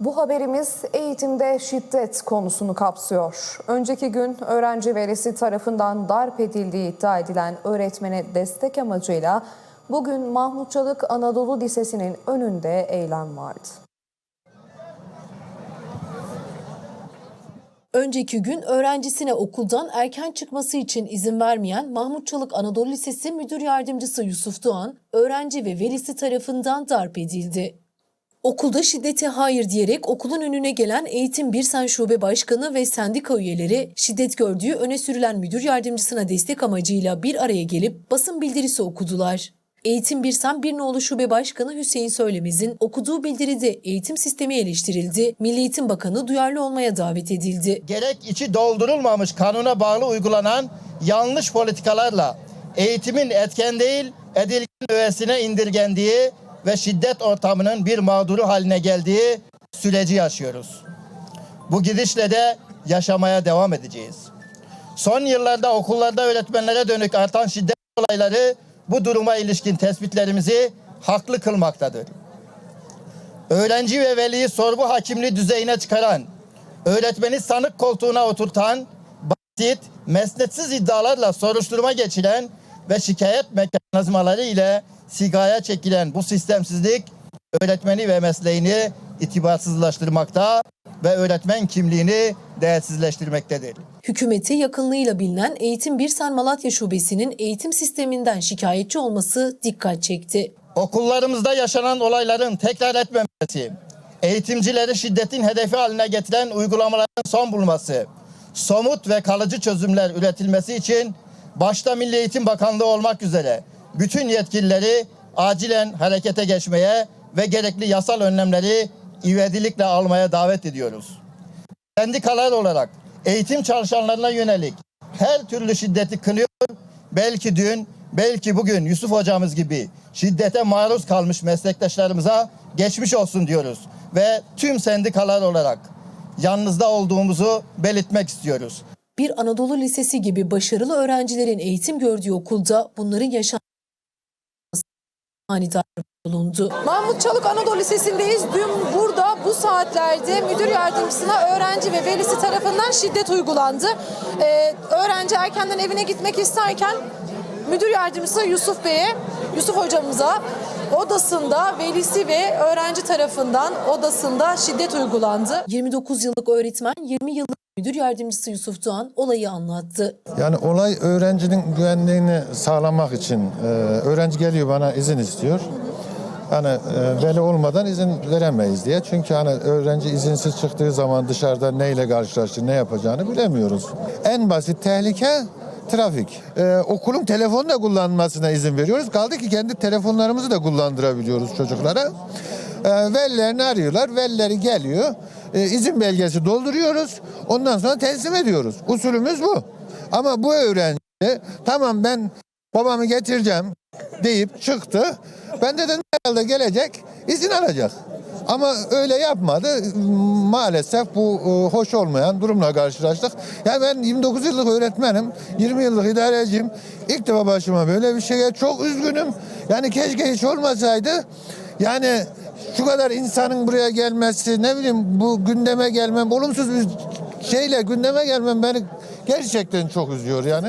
Bu haberimiz eğitimde şiddet konusunu kapsıyor. Önceki gün öğrenci velisi tarafından darp edildiği iddia edilen öğretmene destek amacıyla bugün Mahmut Çalık Anadolu Lisesi'nin önünde eylem vardı. Önceki gün öğrencisine okuldan erken çıkması için izin vermeyen Mahmut Çalık Anadolu Lisesi Müdür Yardımcısı Yusuf Doğan, öğrenci ve velisi tarafından darp edildi. Okulda şiddete hayır diyerek okulun önüne gelen Eğitim Birsen Şube Başkanı ve sendika üyeleri şiddet gördüğü öne sürülen müdür yardımcısına destek amacıyla bir araya gelip basın bildirisi okudular. Eğitim Birsen Birnoğlu Şube Başkanı Hüseyin Söylemez'in okuduğu bildiride eğitim sistemi eleştirildi, Milli Eğitim Bakanı duyarlı olmaya davet edildi. gerek içi doldurulmamış kanuna bağlı uygulanan yanlış politikalarla eğitimin etken değil edilgen öğesine indirgendiği ve şiddet ortamının bir mağduru haline geldiği süreci yaşıyoruz. Bu gidişle de yaşamaya devam edeceğiz. Son yıllarda okullarda öğretmenlere dönük artan şiddet olayları bu duruma ilişkin tespitlerimizi haklı kılmaktadır öğrenci ve veliyi sorgu hakimliği düzeyine çıkaran, öğretmeni sanık koltuğuna oturtan, basit, mesnetsiz iddialarla soruşturma geçiren ve şikayet mekanizmaları ile sigaya çekilen bu sistemsizlik öğretmeni ve mesleğini itibarsızlaştırmakta ve öğretmen kimliğini değersizleştirmektedir. Hükümeti yakınlığıyla bilinen Eğitim Birsen Malatya Şubesi'nin eğitim sisteminden şikayetçi olması dikkat çekti. Okullarımızda yaşanan olayların tekrar etmemesi, eğitimcileri şiddetin hedefi haline getiren uygulamaların son bulması, somut ve kalıcı çözümler üretilmesi için başta Milli Eğitim Bakanlığı olmak üzere bütün yetkilileri acilen harekete geçmeye ve gerekli yasal önlemleri ivedilikle almaya davet ediyoruz. Sendikalar olarak eğitim çalışanlarına yönelik her türlü şiddeti kınıyor. Belki dün, belki bugün Yusuf hocamız gibi şiddete maruz kalmış meslektaşlarımıza geçmiş olsun diyoruz. Ve tüm sendikalar olarak yanınızda olduğumuzu belirtmek istiyoruz. Bir Anadolu Lisesi gibi başarılı öğrencilerin eğitim gördüğü okulda bunların yaşanması manidar bulundu. Mahmut Çalık Anadolu Lisesi'ndeyiz. Dün burada bu saatlerde müdür yardımcısına öğrenci ve velisi tarafından şiddet uygulandı. Ee, öğrenci erkenden evine gitmek isterken müdür yardımcısı Yusuf Bey'e, Yusuf hocamıza odasında velisi ve öğrenci tarafından odasında şiddet uygulandı. 29 yıllık öğretmen 20 yıllık müdür yardımcısı Yusuf Doğan olayı anlattı. Yani olay öğrencinin güvenliğini sağlamak için e, öğrenci geliyor bana izin istiyor. Yani e, veli olmadan izin veremeyiz diye. Çünkü hani öğrenci izinsiz çıktığı zaman dışarıda neyle karşılaşır, ne yapacağını bilemiyoruz. En basit tehlike trafik. E, okulun telefonu da kullanmasına izin veriyoruz. Kaldı ki kendi telefonlarımızı da kullandırabiliyoruz çocuklara. E, velilerini arıyorlar. Velileri geliyor. E, izin belgesi dolduruyoruz. Ondan sonra teslim ediyoruz. Usulümüz bu. Ama bu öğrenci tamam ben babamı getireceğim deyip çıktı. Ben dedim herhalde gelecek izin alacak. Ama öyle yapmadı. Maalesef bu e, hoş olmayan durumla karşılaştık. Yani ben 29 yıllık öğretmenim, 20 yıllık idareciyim. İlk defa başıma böyle bir şeye çok üzgünüm. Yani keşke hiç olmasaydı. Yani şu kadar insanın buraya gelmesi, ne bileyim bu gündeme gelmem, olumsuz bir şeyle gündeme gelmem beni gerçekten çok üzüyor yani.